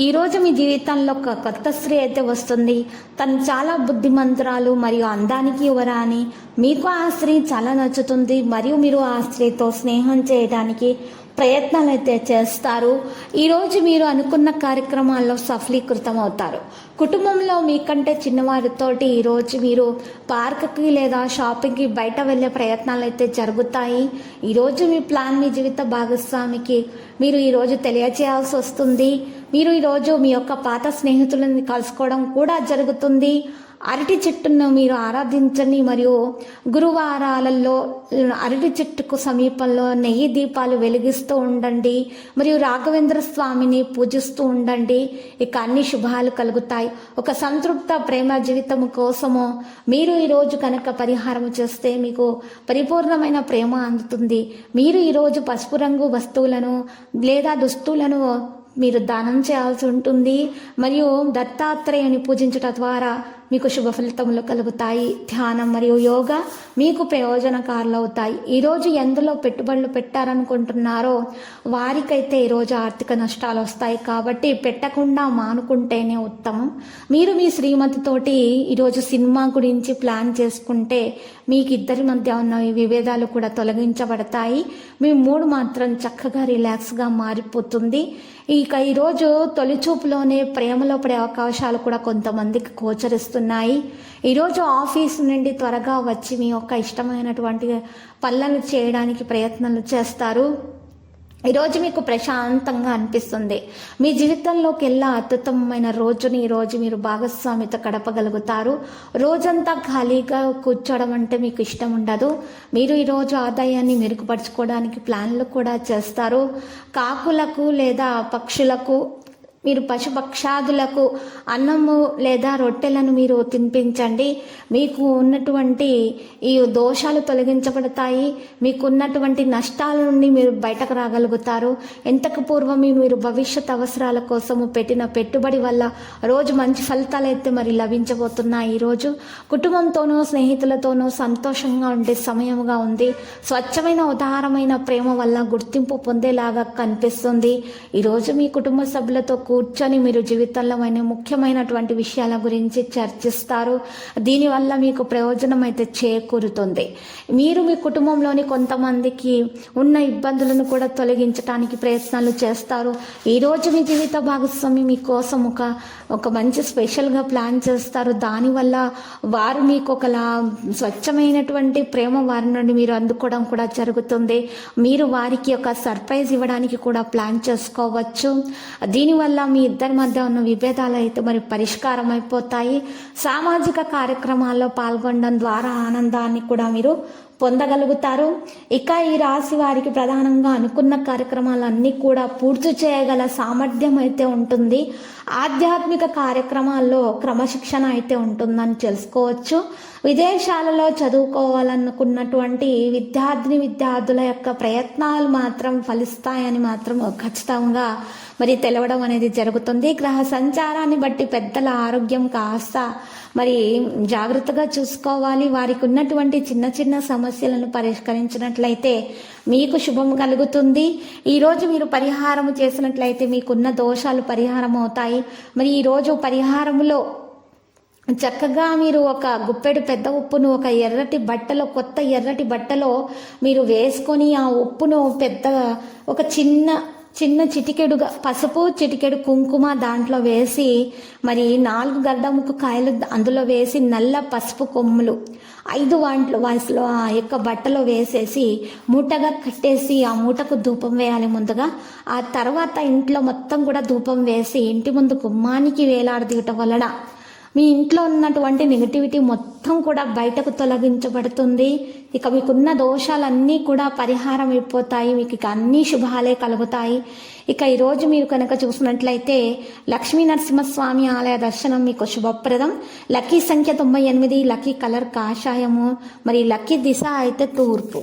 ఈ రోజు మీ జీవితంలో ఒక కొత్త స్త్రీ అయితే వస్తుంది. తను చాలా బుద్ధిమంతురాలు మరియు అందానికి యువరాని మీకు ఆ స్త్రీ చాలా నచ్చుతుంది మరియు మీరు ఆ స్త్రీతో స్నేహం చేయడానికి ప్రయత్నాలు అయితే చేస్తారు. ఈరోజు మీరు అనుకున్న కార్యక్రమాల్లో సఫలీకృతం అవుతారు కుటుంబంలో మీకంటే చిన్నవారితోటి ఈరోజు మీరు పార్క్కి లేదా షాపింగ్కి బయట వెళ్ళే ప్రయత్నాలు అయితే జరుగుతాయి. ఈరోజు మీ ప్లాన్ మీ జీవిత భాగస్వామికి మీరు ఈరోజు తెలియచేయాల్సి వస్తుంది. మీరు ఈరోజు మీ యొక్క పాత స్నేహితులని కలుసుకోవడం కూడా జరుగుతుంది. అరటి చెట్టును మీరు ఆరాధించండి. మరియు గురువారాలలో అరటి చెట్టుకు సమీపంలో నెయ్యి దీపాలు వెలిగిస్తూ ఉండండి. మరియు రాఘవేంద్ర స్వామిని పూజిస్తూ ఉండండి. ఇక అన్ని శుభాలు కలుగుతాయి. ఒక సంతృప్త ప్రేమ జీవితం కోసము మీరు ఈరోజు కనుక పరిహారం చేస్తే మీకు పరిపూర్ణమైన ప్రేమ అందుతుంది. మీరు ఈరోజు పసుపు రంగు వస్తువులను లేదా దుస్తులను మీరు దానం చేయాల్సి ఉంటుంది. మరియు దత్తాత్రేయుని పూజించటం ద్వారా మీకు శుభ ఫలితములు కలుగుతాయి. ధ్యానం మరియు యోగా మీకు ప్రయోజనకారులు అవుతాయి ఈరోజు ఎందులో పెట్టుబడులు పెట్టారనుకుంటున్నారో వారికైతే ఈరోజు ఆర్థిక నష్టాలు వస్తాయి. కాబట్టి పెట్టకుండా మానుకుంటేనే ఉత్తమం. మీరు మీ శ్రీమతితోటి ఈరోజు సినిమా గురించి ప్లాన్ చేసుకుంటే మీకు ఇద్దరి మధ్య ఉన్న ఈ విభేదాలు కూడా తొలగించబడతాయి. మీ మూడు మాత్రం చక్కగా రిలాక్స్గా మారిపోతుంది. ఇక ఈరోజు తొలిచూపులోనే ప్రేమలో పడే అవకాశాలు కూడా కొంతమందికి గోచరిస్తున్నాయి ఈరోజు ఆఫీస్ నుండి త్వరగా వచ్చి మీ యొక్క ఇష్టమైనటువంటి పనులను చేయడానికి ప్రయత్నాలు చేస్తారు. ఈరోజు మీకు ప్రశాంతంగా అనిపిస్తుంది. మీ జీవితంలోకి వెళ్ళా అత్యుత్తమమైన రోజుని ఈరోజు మీరు భాగస్వామితో గడపగలుగుతారు? రోజంతా ఖాళీగా కూర్చోవడం అంటే మీకు ఇష్టం ఉండదు. మీరు ఈరోజు ఆదాయాన్ని మెరుగుపరచుకోవడానికి ప్లాన్లు కూడా చేస్తారు. కాకులకు లేదా పక్షులకు మీరు పశుపక్షాదులకు అన్నము లేదా రొట్టెలను మీరు తినిపించండి. మీకు ఉన్నటువంటి ఈ దోషాలు తొలగించబడతాయి. మీకున్నటువంటి నష్టాల నుండి మీరు బయటకు రాగలుగుతారు. ఎంతకు పూర్వం మీరు భవిష్యత్ అవసరాల కోసము పెట్టిన పెట్టుబడి వల్ల రోజు మంచి ఫలితాలు అయితే మరి లభించబోతున్నాయి. ఈరోజు కుటుంబంతోనూ స్నేహితులతోనూ సంతోషంగా ఉండే సమయముగా ఉంది. స్వచ్ఛమైన ఉదారమైన ప్రేమ వల్ల గుర్తింపు పొందేలాగా కనిపిస్తుంది. ఈరోజు మీ కుటుంబ సభ్యులతో కూర్చొని మీరు జీవితంలో అయిన ముఖ్యమైనటువంటి విషయాల గురించి చర్చిస్తారు. దీనివల్ల మీకు ప్రయోజనం అయితే చేకూరుతుంది. మీరు మీ కుటుంబంలోని కొంతమందికి ఉన్న ఇబ్బందులను కూడా తొలగించడానికి ప్రయత్నాలు చేస్తారు. ఈరోజు మీ జీవిత భాగస్వామి మీకోసం ఒక ఒక మంచి స్పెషల్గా ప్లాన్ చేస్తారు. దానివల్ల వారు మీకు ఒకలా స్వచ్ఛమైనటువంటి ప్రేమ వారి నుండి మీరు అందుకోవడం కూడా జరుగుతుంది. మీరు వారికి ఒక సర్ప్రైజ్ ఇవ్వడానికి కూడా ప్లాన్ చేసుకోవచ్చు. దీనివల్ల మీ ఇద్దరి మధ్య ఉన్న విభేదాలు అయితే మరి పరిష్కారం అయిపోతాయి. సామాజిక కార్యక్రమాల్లో పాల్గొనడం ద్వారా ఆనందాన్ని కూడా మీరు పొందగలుగుతారు. ఇక ఈ రాశి వారికి ప్రధానంగా అనుకున్న కార్యక్రమాలన్నీ కూడా పూర్తి చేయగల సామర్థ్యం అయితే ఉంటుంది. ఆధ్యాత్మిక కార్యక్రమాల్లో క్రమశిక్షణ అయితే ఉంటుందని తెలుసుకోవచ్చు. విదేశాలలో చదువుకోవాలనుకున్నటువంటి విద్యార్థిని విద్యార్థుల యొక్క ప్రయత్నాలు మాత్రం ఫలిస్తాయని మాత్రం ఖచ్చితంగా మరి తెలవడం అనేది జరుగుతుంది. గ్రహ సంచారాన్ని బట్టి పెద్దల ఆరోగ్యం కాస్త మరి జాగ్రత్తగా చూసుకోవాలి. వారికి ఉన్నటువంటి చిన్న చిన్న సమస్యలను పరిష్కరించినట్లయితే మీకు శుభం కలుగుతుంది. ఈరోజు మీరు పరిహారం చేసినట్లయితే మీకున్న దోషాలు పరిహారం అవుతాయి. మరి ఈరోజు పరిహారములో చక్కగా మీరు ఒక గుప్పెడు పెద్ద ఉప్పును ఒక ఎర్రటి బట్టలో కొత్త ఎర్రటి బట్టలో మీరు వేసుకొని ఆ ఉప్పును పెద్ద ఒక చిన్న చిన్న చిటికెడుగా పసుపు చిటికెడు కుంకుమ దాంట్లో వేసి మరి నాలుగు గడ్డ ముక్కు కాయలు అందులో వేసి నల్ల పసుపు కొమ్ములు ఐదు వాంట్లు వయసులో ఆ యొక్క బట్టలో వేసేసి మూటగా కట్టేసి ఆ మూటకు ధూపం వేయాలి ముందుగా. ఆ తర్వాత ఇంట్లో మొత్తం కూడా ధూపం వేసి ఇంటి ముందు గుమ్మానికి వేలాడదీయటం వలన మీ ఇంట్లో ఉన్నటువంటి నెగిటివిటీ మొత్తం కూడా బయటకు తొలగించబడుతుంది. ఇక మీకున్న దోషాలన్నీ కూడా పరిహారం అయిపోతాయి. మీకు ఇక అన్ని శుభాలే కలుగుతాయి. ఇక ఈరోజు మీరు కనుక చూసినట్లయితే లక్ష్మీ నరసింహస్వామి ఆలయ దర్శనం మీకు శుభప్రదం. లక్కీ సంఖ్య తొంభై ఎనిమిది లక్కీ కలర్ కాషాయము. మరి లక్కీ దిశ అయితే తూర్పు.